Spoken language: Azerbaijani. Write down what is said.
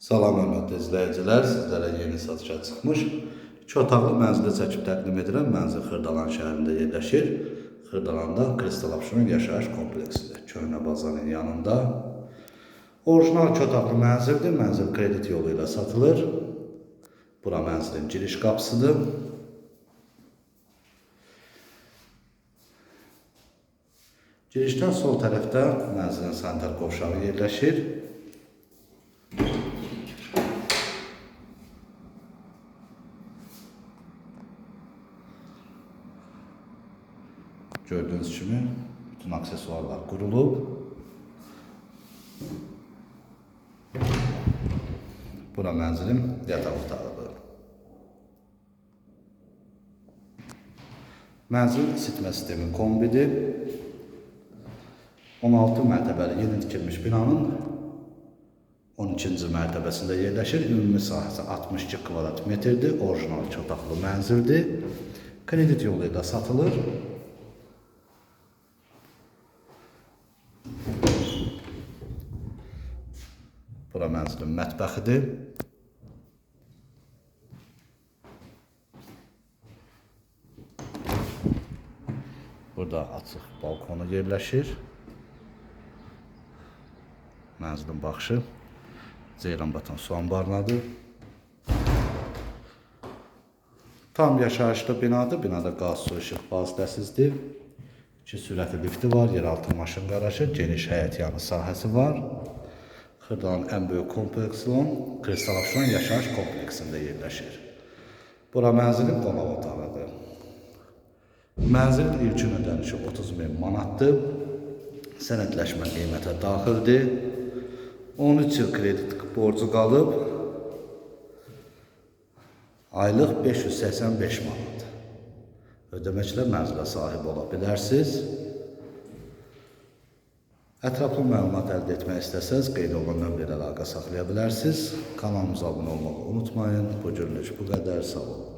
Salam hörmətli izləyicilər, sizlərə yeni satışa çıxmış iki otaqlı mənzili çəkib təqdim edirəm. Mənzil Xırdalan şəhərində yerləşir. Xırdalanda Kristal Abşeron yaşayış kompleksində, köhnə bazarın yanında. Orijinal iki otaqlı mənzildir. Mənzil kredit yolu ilə satılır. Bura mənzilin giriş qapısıdır. Girişdən sol tərəfdə mənzilin sanitar qovşağı yerləşir. Gördüğünüz kimi bütün aksesuarlar kurulub. Bura mənzilim yataq otağıdır. Mənzil isitmə sistemi kombidir. 16 mərtəbəli yeni tikilmiş binanın 12-ci mərtəbəsində yerləşir. Ümumi sahəsi 62 kvadrat metrdir. Orijinal iki otaqlı mənzildir. Kredit yolu ilə satılır. Bura mənzilin mətbəxidir. Burada açıq balkonu yerləşir. Mənzilin baxışı Ceyranbatan su anbarınadır. Tam yaşayışlı binadır. Binada qaz, su, işıq vasitəsizdir. İki sürətli lifti var, yeraltı maşın qarajı, geniş həyət yanı sahəsi var. Xırdalanın ən böyük kompleksiyon Kristal Abşeron yaşayış kompleksində yerləşir. Bura mənzilin qonaq otağıdır. Mənzilin ilkin ödənişi 30 min manatdır. Sənədləşmə qiymətə daxildir. 13 il kredit borcu qalıb. Aylıq 585 manat. Ödəməklə mənzilə sahib ola bilərsiniz. Ətraflı məlumat əldə etmək istəsəz, qeyd olunan nömrə ilə əlaqə saxlaya bilərsiniz. Kanalımıza abunə olmağı unutmayın. Bu günlük bu qədər. Sağ olun.